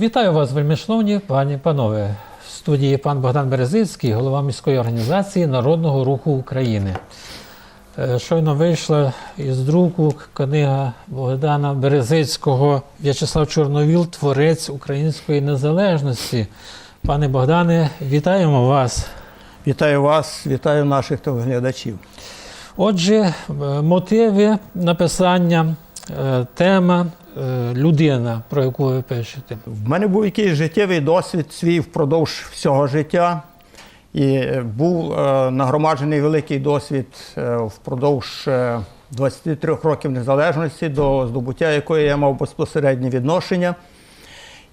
Вітаю вас, вельмишановні пані панове. В студії пан Богдан Березицький, голова міської організації Народного руху України. Е, Щойно вийшла із друку книга Богдана Березицького В'ячеслав Чорновіл, творець української незалежності. Пане Богдане, вітаємо вас. Вітаю вас, вітаю наших телеглядачів. Отже, е, мотиви написання, е, тема, людина, про яку ви пишете. В мене був якийсь життєвий досвід свій впродовж всього життя. І е, був е, нагромаджений великий досвід е, впродовж е, 23 років незалежності, до здобуття якої я мав безпосереднє відношення.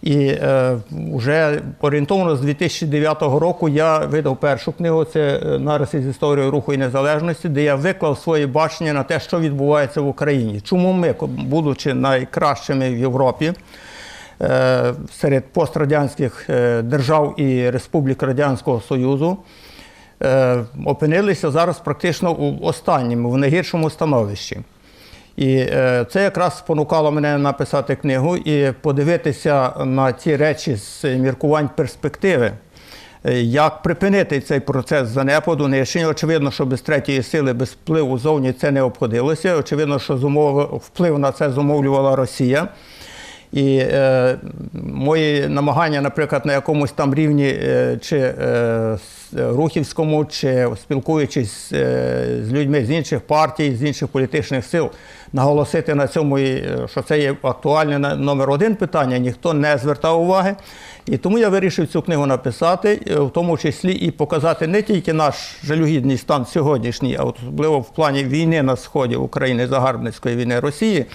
І е, вже орієнтовно з 2009 року я видав першу книгу це е, нариси з історією руху і незалежності, де я виклав своє бачення на те, що відбувається в Україні. Чому ми, будучи найкращими в Європі, е, серед пострадянських е, держав і республік Радянського Союзу, е, опинилися зараз практично у останньому, в найгіршому становищі. І е, це якраз спонукало мене написати книгу і подивитися на ці речі з міркувань перспективи. Е, Як припинити цей процес занепаду, нищення? Очевидно, що без третьої сили, без впливу зовні це не обходилося. Очевидно, що зумов... вплив на це зумовлювала Росія. І е, мої намагання, наприклад, на якомусь там рівні, е, чи е, рухівському, чи спілкуючись е, з людьми з інших партій, з інших політичних сил, наголосити на цьому, е, що це є актуальне номер один питання, ніхто не звертав уваги. І тому я вирішив цю книгу написати, е, в тому числі і показати не тільки наш жалюгідний стан сьогоднішній, а особливо в плані війни на сході України, загарбницької війни Росії,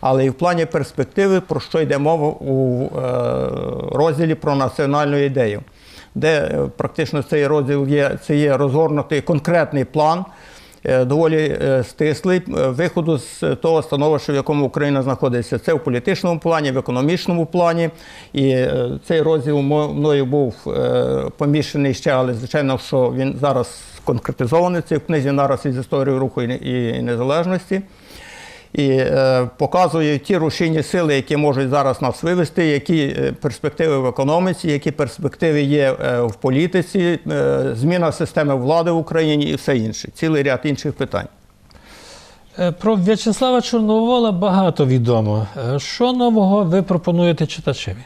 але і в плані перспективи, про що йде мова у е, розділі про національну ідею, де е, практично цей розділ є, це є розгорнутий конкретний план. е, Доволі стислий виходу з того становища, в якому Україна знаходиться. Це в політичному плані, в економічному плані. І цей розділ мною був поміщений ще, але звичайно, що він зараз конкретизований в цій книзі нараз із історією руху і незалежності і е, показує ті рушійні сили, які можуть зараз нас вивести, які е, перспективи в економіці, які перспективи є е, в політиці, е, зміна системи влади в Україні і все інше. Цілий ряд інших питань. Про В'ячеслава Чорновола багато відомо. Що нового ви пропонуєте читачеві?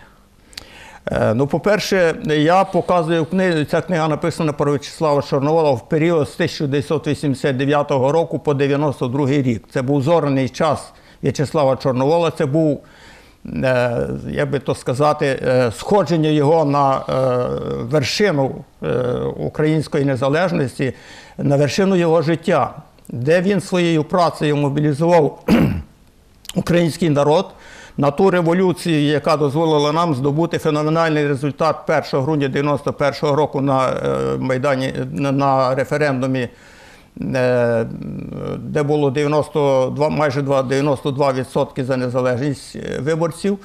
Е, Ну, по-перше, я показую в книзі, ця книга написана про В'ячеслава Чорновола в період з 1989 року по 92 рік. Це був зоряний час В'ячеслава Чорновола. Це був, е, як би то сказати, е, сходження його на вершину української незалежності, на вершину його життя, де він своєю працею мобілізував український народ на ту революцію, яка дозволила нам здобути феноменальний результат 1 грудня 91-го року на е, майдані на- референдумі, е, де було 92, майже 92% за незалежність е, виборців.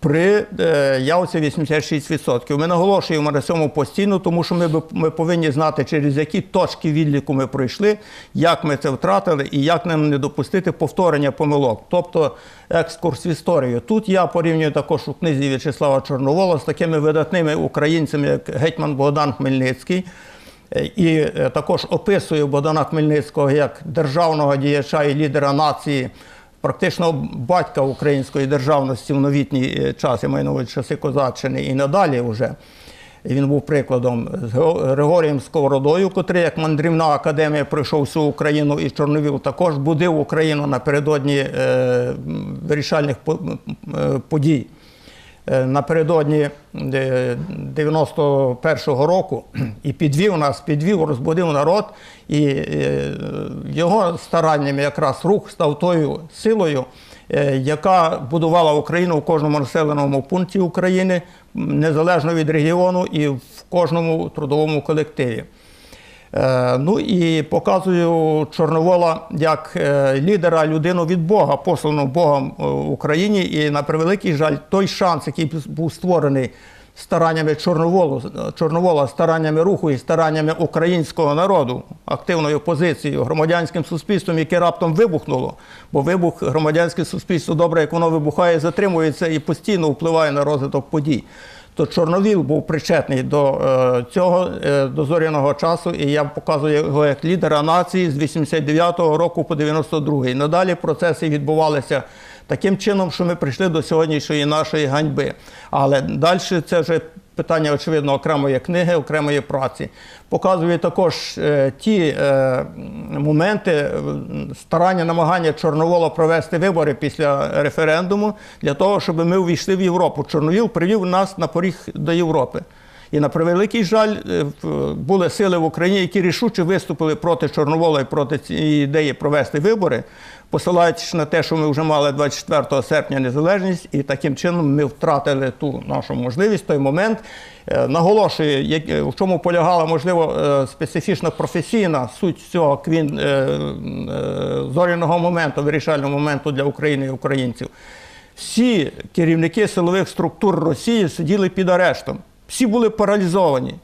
При е, явці 86%. Ми наголошуємо на цьому постійно, тому що ми, ми повинні знати, через які точки відліку ми пройшли, як ми це втратили і як нам не допустити повторення помилок, тобто екскурс в історію. Тут я порівнюю також у книзі В'ячеслава Чорновола з такими видатними українцями, як гетьман Богдан Хмельницький. Е, І е, також описую Богдана Хмельницького як державного діяча і лідера нації, практично батька української державності в новітній е, час, я маю на увазі часи Козаччини і надалі вже. Він був прикладом з Григорієм Сковородою, котрий як мандрівна академія пройшов всю Україну і Чорновіл також будив Україну напередодні е, вирішальних е, подій. Е, Напередодні е, 91-го року і підвів нас, підвів, розбудив народ, і е, його стараннями якраз рух став тою силою, е, яка будувала Україну в кожному населеному пункті України, незалежно від регіону і в кожному трудовому колективі. Е, Ну і показую Чорновола як е, лідера, людину від Бога, послану Богом е, Україні. І на превеликий жаль, той шанс, який був створений стараннями Чорноволу, Чорновола, стараннями руху і стараннями українського народу, активною позицією, громадянським суспільством, яке раптом вибухнуло. Бо вибух громадянське суспільство добре, як воно вибухає, затримується і постійно впливає на розвиток подій. То Чорновіл був причетний до е, цього е, до зоряного часу, і я показую його як лідера нації з 89-го року по 92-й. Надалі процеси відбувалися таким чином, що ми прийшли до сьогоднішньої нашої ганьби. Але далі це вже питання, очевидно, окремої книги, окремої праці. Показує також е, ті е, моменти е, старання, намагання Чорновола провести вибори після референдуму для того, щоб ми увійшли в Європу. Чорновіл привів нас на поріг до Європи. І на превеликий жаль, були сили в Україні, які рішуче виступили проти Чорновола і проти цієї ідеї провести вибори, посилаючись на те, що ми вже мали 24 серпня незалежність, і таким чином ми втратили ту нашу можливість, той момент. Е, Наголошую, е, в чому полягала, можливо, е, специфічна професійна суть цього квін зоряного моменту, вирішального моменту для України і українців. Всі керівники силових структур Росії сиділи під арештом. Всі були паралізовані.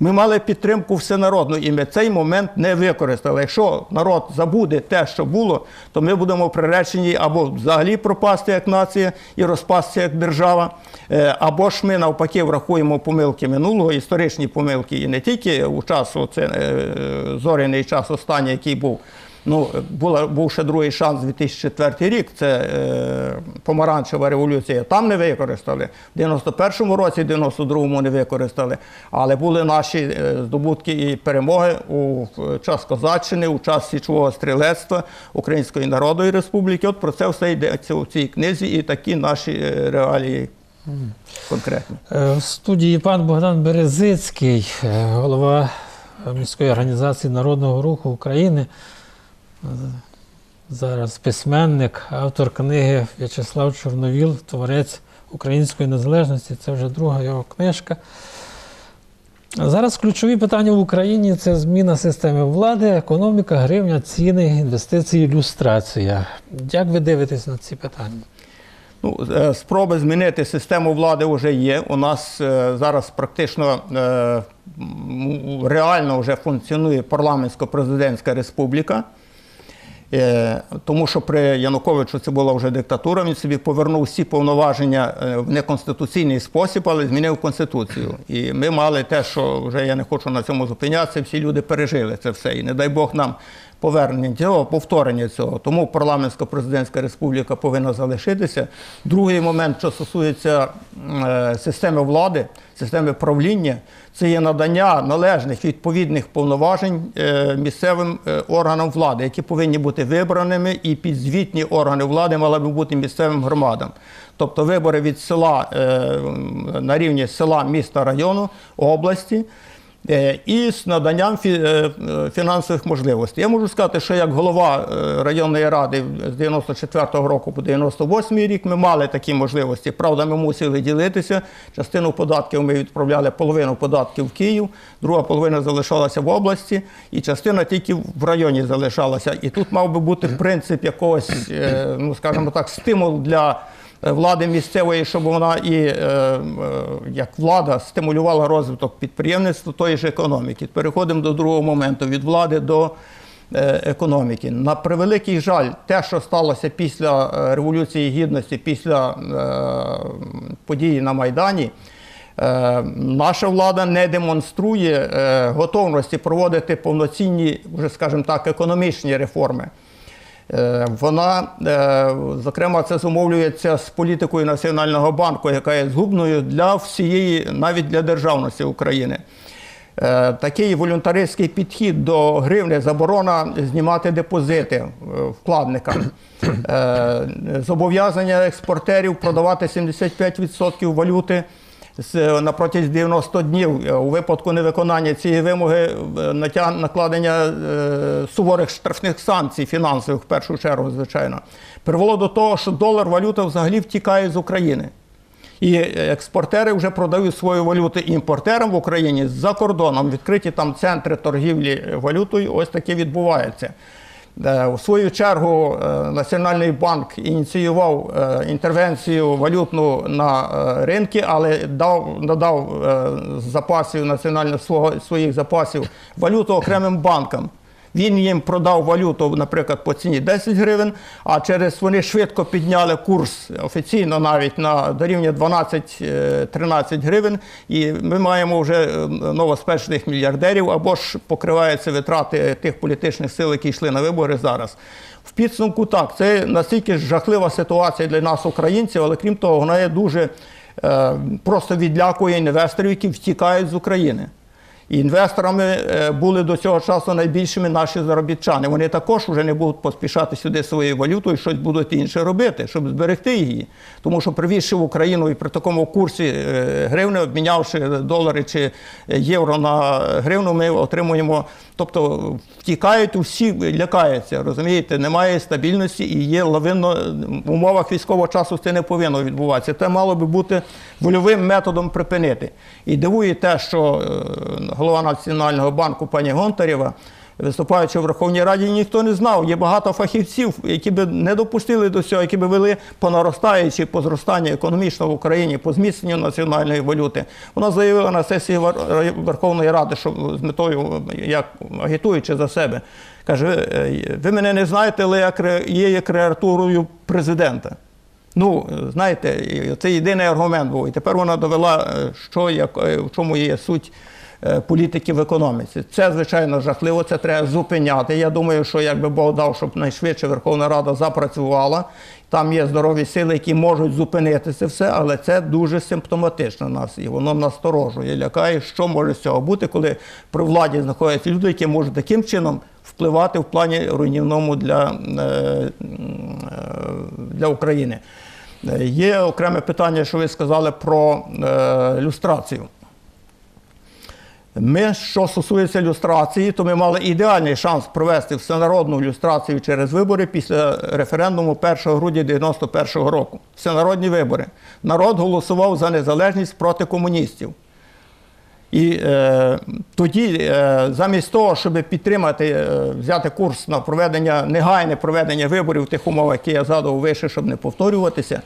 Ми мали підтримку всенародну, і ми цей момент не використали. Якщо народ забуде те, що було, то ми будемо приречені або взагалі пропасти як нація і розпастися як держава, е, або ж ми навпаки врахуємо помилки минулого, історичні помилки, і не тільки у час, оце, е, зоряний час останній, який був. Ну, була, був ще другий шанс 2004 рік, це е, помаранчева революція. Там не використали. В 91-му році, 92-му не використали. Але були наші е, здобутки і перемоги у час козаччини, у час січового стрілецтва Української Народної Республіки. От про це все йдеться у цій книзі, і такі наші е, реалії конкретні. Е, В студії пан Богдан Березицький, голова міської організації Народного руху України. Зараз письменник, автор книги В'ячеслав Чорновіл, творець української незалежності. Це вже друга його книжка. Зараз ключові питання в Україні це зміна системи влади, економіка, гривня, ціни, інвестиції, люстрація. Як ви дивитесь на ці питання? Ну, е, спроби змінити систему влади вже є. У нас е, зараз практично е, реально вже функціонує парламентсько-президентська республіка. Е, Тому що при Януковичу це була вже диктатура, він собі повернув всі повноваження е, в неконституційний спосіб, але змінив конституцію. І ми мали те, що вже я не хочу на цьому зупинятися, всі люди пережили це все. І не дай Бог нам повернення цього, повторення цього. Тому парламентсько-президентська республіка повинна залишитися. Другий момент, що стосується е, системи влади, системи правління, це є надання належних відповідних повноважень е, місцевим е, органам влади, які повинні бути вибраними, і підзвітні органи влади мали би бути місцевим громадам. Тобто вибори від села на рівні села, міста, району, області. Е, і з наданням е, фінансових можливостей. Я можу сказати, що як голова е, районної ради з 94-го року по 98-й рік ми мали такі можливості. Правда, ми мусили ділитися. Частину податків ми відправляли половину податків в Київ, друга половина залишалася в області, і частина тільки в районі залишалася. І тут мав би бути принцип якогось, ну скажімо так, стимул для влади місцевої, щоб вона і е, е, як влада стимулювала розвиток підприємництва тої ж економіки. Переходимо до другого моменту від влади до е, економіки. На превеликий жаль, те, що сталося після е, Революції Гідності, після е, події на Майдані. Е, Наша влада не демонструє е, готовності проводити повноцінні, вже скажімо так, економічні реформи. Е, Вона, е, зокрема, це зумовлюється з політикою Національного банку, яка є згубною для всієї, навіть для державності України. Е, Такий волюнтаристський підхід до гривни, заборона знімати депозити вкладникам, зобов'язання експортерів продавати 75% валюти на протязі 90 днів. Е, У випадку невиконання цієї вимоги е, накладення е, суворих штрафних санкцій фінансових в першу чергу, звичайно, привело до того, що долар валюта взагалі втікає з України. І експортери вже продають свою валюту імпортерам в Україні за кордоном. Відкриті там центри торгівлі валютою. Ось таке відбувається. Е, У свою чергу е, Національний банк ініціював е, інтервенцію валютну на е, ринки, але дав, надав е, запасів національних своїх запасів валюту окремим банкам. Він їм продав валюту, наприклад, по ціні 10 гривень, а через вони швидко підняли курс офіційно навіть на до рівня 12-13 гривень. І ми маємо вже е, новоспечених мільярдерів або ж покриваються витрати тих політичних сил, які йшли на вибори зараз. В підсумку так, це настільки жахлива ситуація для нас, українців, але крім того, вона є дуже е, просто відлякує інвесторів, які втікають з України. Інвесторами е, були до цього часу найбільшими наші заробітчани. Вони також вже не будуть поспішати сюди своєю валютою, щось будуть інше робити, щоб зберегти її. Тому що привізши в Україну і при такому курсі е, гривни, обмінявши долари чи євро на гривну, ми отримуємо. Тобто втікають усі, лякаються, розумієте, немає стабільності і є лавинно в умовах військового часу це не повинно відбуватися. Це мало би бути вольовим методом припинити. І дивує те, що е, голова Національного банку пані Гонтарєва, виступаючи в Верховній Раді, ніхто не знав. Є багато фахівців, які би не допустили до цього, які би вели по наростаючій, по зростанню економічного в Україні, по зміцненню національної валюти. Вона заявила на сесії Верховної Ради, що з метою, як агітуючи за себе, каже: «Е, ви мене не знаєте, але я є креатурою президента. Ну, знаєте, це єдиний аргумент був. І тепер вона довела, е, що як, е, в чому є суть е, політики в економіці. Це, звичайно, жахливо, це треба зупиняти. Я думаю, що якби Бог дав, щоб найшвидше Верховна Рада запрацювала. Там є здорові сили, які можуть зупинити це все, але це дуже симптоматично нас, і воно насторожує, лякає, що може з цього бути, коли при владі знаходяться люди, які можуть таким чином впливати в плані руйнівному для, для України. Е, Є окреме питання, що ви сказали про е, люстрацію. Ми, що стосується люстрації, то ми мали ідеальний шанс провести всенародну люстрацію через вибори після референдуму 1 грудня 91 року. Всенародні вибори. Народ голосував за незалежність проти комуністів. І е, тоді, е, замість того, щоб підтримати, е, взяти курс на проведення, негайне проведення виборів в тих умовах, які я задав вище, щоб не повторюватися,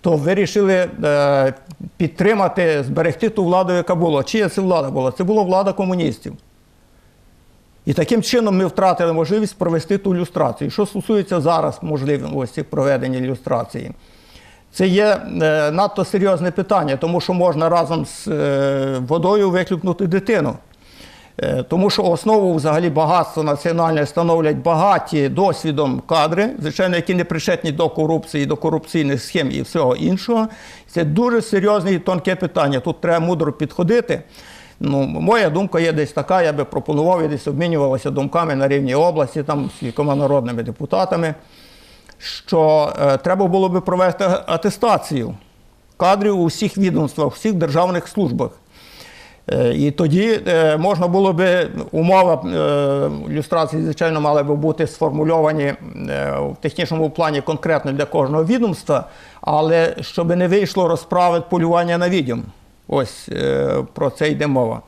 то вирішили е, підтримати, зберегти ту владу, яка була. Чия це влада була? Це була влада комуністів. І таким чином ми втратили можливість провести ту люстрацію. Що стосується зараз можливості проведення люстрації, це є е, надто серйозне питання, тому що можна разом з е, водою викликнути дитину. Е, Тому що основу взагалі багатства національне становлять багаті досвідом кадри, звичайно, які не причетні до корупції, до корупційних схем і всього іншого. Це дуже серйозне і тонке питання. Тут треба мудро підходити. Ну, моя думка є десь така, я би пропонував, я десь обмінювалася думками на рівні області, там з кількома народними депутатами, що е, треба було би провести атестацію кадрів у всіх відомствах, у всіх державних службах. Е, І тоді е, можна було би умова е, люстрації, звичайно, мали би бути сформульовані в технічному плані конкретно для кожного відомства, але щоб не вийшло розправи полювання на відьом. Ось про це йде мова.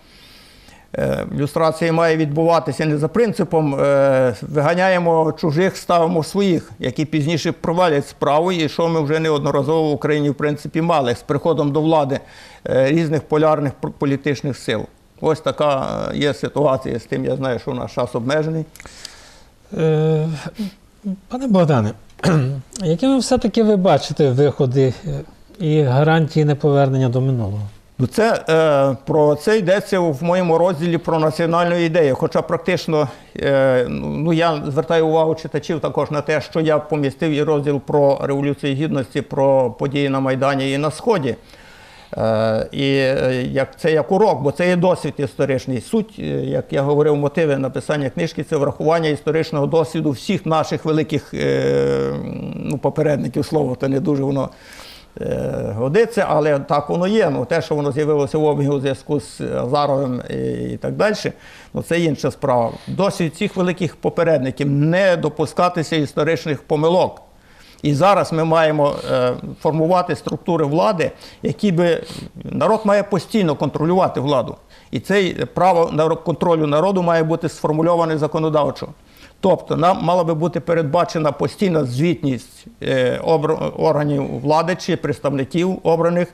Е, Люстрація має відбуватися не за принципом е, виганяємо чужих, ставимо своїх, які пізніше провалять справу, і що ми вже неодноразово в Україні в принципі мали з приходом до влади е, різних полярних політичних сил. Ось така є ситуація з тим. Я знаю, що у нас час обмежений. Пане Богдане, якими все-таки ви бачите виходи і гарантії неповернення до минулого? Ну, це е, про це йдеться в моєму розділі про національну ідею. Хоча практично е, ну я звертаю увагу читачів також на те, що я помістив і розділ про революцію гідності, про події на Майдані і на Сході. Е, і е, як це як урок, бо це є досвід історичний. Суть, е, як я говорив, мотиви написання книжки це врахування історичного досвіду всіх наших великих е, ну, попередників. Слово то не дуже воно годиться, але так воно є. Ну, те, що воно з'явилося в обігу у зв'язку з Азаровим і, так далі, ну, це інша справа. Досвід цих великих попередників не допускатися історичних помилок. І зараз ми маємо е, формувати структури влади, які би народ має постійно контролювати владу. І це право контролю народу має бути сформульоване законодавчо. Тобто нам мала би бути передбачена постійна звітність е, органів влади чи представників обраних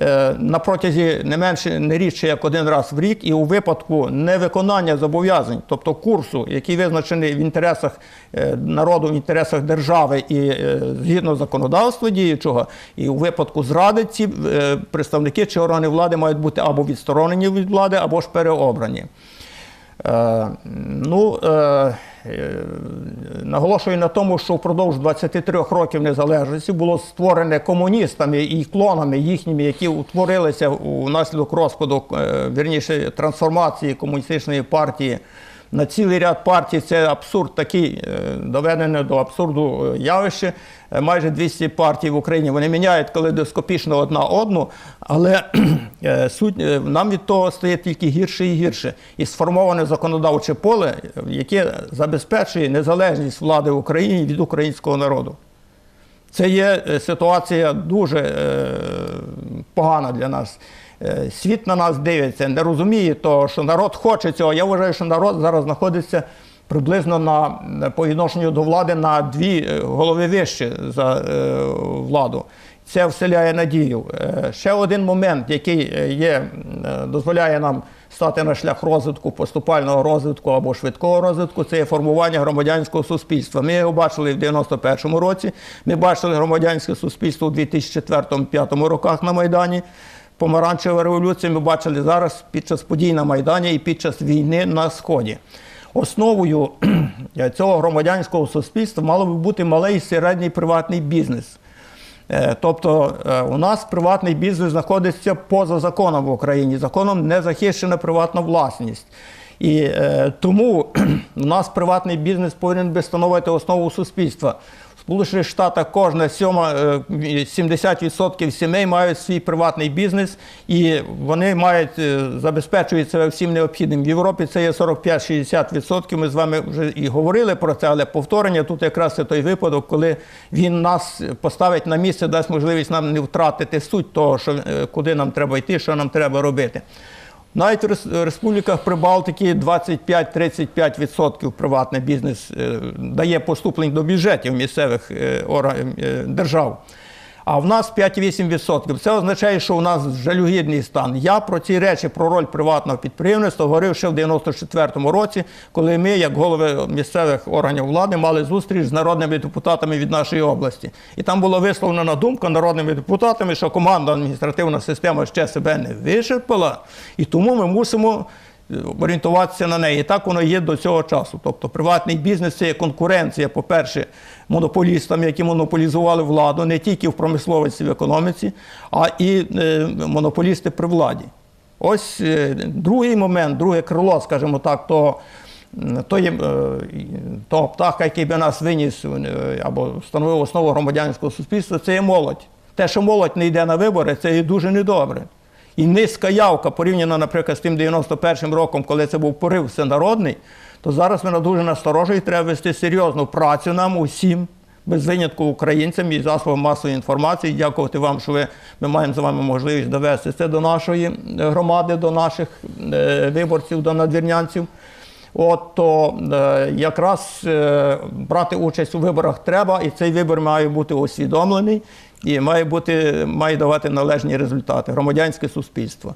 е, на протязі не менше не рідше як один раз в рік, і у випадку невиконання зобов'язань, тобто курсу, який визначений в інтересах е, народу, в інтересах держави і згідно законодавства діючого, і у випадку зради ці представники чи органи влади мають бути або відсторонені від влади, або ж переобрані. Ну, наголошую на тому, що впродовж 23 років незалежності було створене комуністами і клонами їхніми, які утворилися внаслідок розпаду, е, вірніше, трансформації комуністичної партії. На цілий ряд партій це абсурд такий, е, доведене до абсурду е, явище. Е, Майже 200 партій в Україні вони міняють калейдоскопічно одна одну, але суть нам від того стає тільки гірше і гірше. І сформоване законодавче поле, яке забезпечує незалежність влади в Україні від українського народу. Це є ситуація дуже погана для нас. Е, Світ на нас дивиться, не розуміє того, що народ хоче цього. Я вважаю, що народ зараз знаходиться приблизно на, на- по відношенню до влади на дві е, голови вище за е, владу. Це вселяє надію. Е, Ще один момент, який е, є, е, дозволяє нам стати на шлях розвитку, поступального розвитку або швидкого розвитку, це є формування громадянського суспільства. Ми його бачили в 91-му році. Ми бачили громадянське суспільство у 2004-2005 роках на Майдані. Помаранчева революція ми бачили зараз під час подій на Майдані і під час війни на Сході. Основою цього громадянського суспільства мало би бути малий і середній приватний бізнес. Е, Тобто е, у нас приватний бізнес знаходиться поза законом в Україні. Законом не захищена приватна власність. І е, тому у нас приватний бізнес повинен би становити основу суспільства. Сполучених Штатах кожна сьома е, 70% сімей мають свій приватний бізнес, і вони мають е, забезпечують себе всім необхідним. В Європі це є 45-60%. Ми з вами вже і говорили про це, але повторення тут якраз це той випадок, коли він нас поставить на місце, дасть можливість нам не втратити суть того, що е, куди нам треба йти, що нам треба робити. Навіть в республіках Прибалтики 25-35% приватний бізнес е, дає поступлень до бюджетів місцевих е, е, держав. А в нас 5-8%. Це означає, що у нас жалюгідний стан. Я про ці речі, про роль приватного підприємництва говорив ще в 94-му році, коли ми, як голови місцевих органів влади, мали зустріч з народними депутатами від нашої області. І там була висловлена думка народними депутатами, що команда адміністративна система ще себе не вичерпала, і тому ми мусимо орієнтуватися на неї. І так воно є до цього часу. Тобто приватний бізнес це є конкуренція, по-перше, монополістам, які монополізували владу не тільки в промисловості, в економіці, а і е, монополісти при владі. Ось е, другий момент, друге крило, скажімо так, то. м, То е, того птаха, який би нас виніс або встановив основу громадянського суспільства, це є молодь. Те, що молодь не йде на вибори, це є дуже недобре. І низька явка порівняно, наприклад, з тим 91-м роком, коли це був порив всенародний, то зараз вона дуже насторожує, треба вести серйозну працю нам усім, без винятку українцям і засобам масової інформації. Дякувати вам, що ви, ми маємо з вами можливість довести це до нашої е, громади, до наших е, виборців, до надвірнянців. От то е, якраз е, брати участь у виборах треба, і цей вибір має бути усвідомлений і має бути має давати належні результати. Громадянське суспільство.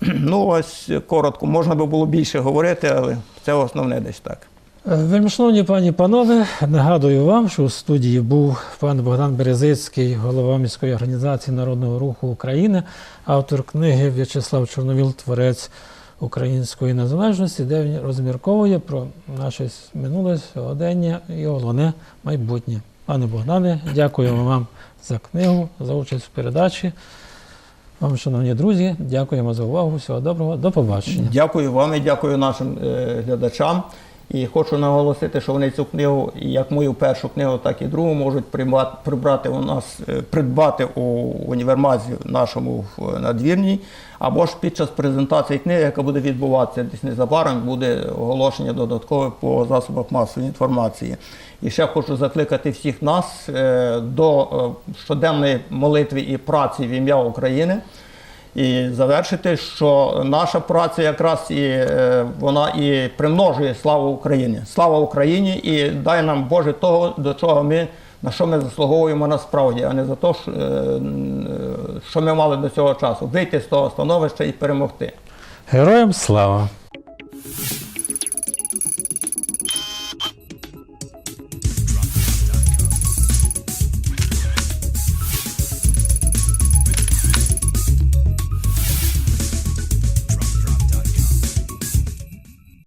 Ну, ось коротко, можна би було більше говорити, але це основне десь так. Е, Вельмишановні пані панове, нагадую вам, що у студії був пан Богдан Березицький, голова міської організації Народного руху України, автор книги В'ячеслав Чорновіл, творець української незалежності, де він розмірковує про наше минуле сьогодення і головне майбутнє. Пане Богдане, дякуємо вам за книгу, за участь в передачі. Вам, шановні друзі, дякуємо за увагу. Всього доброго, до побачення. Дякую вам і дякую нашим е, глядачам. І хочу наголосити, що вони цю книгу, як мою першу книгу, так і другу, можуть прибрати у нас, е, придбати у універмазі нашому в надвірній, або ж під час презентації книги, яка буде відбуватися десь незабаром, буде оголошення додаткове по засобах масової інформації. І ще хочу закликати всіх нас е, до е, щоденної молитви і праці в ім'я України. І завершити, що наша праця якраз і е, вона і примножує славу Україні. Слава Україні і дай нам Боже того, до чого ми на що ми заслуговуємо насправді, а не за те, що, е, е, що ми мали до цього часу. Вийти з того становища і перемогти. Героям слава!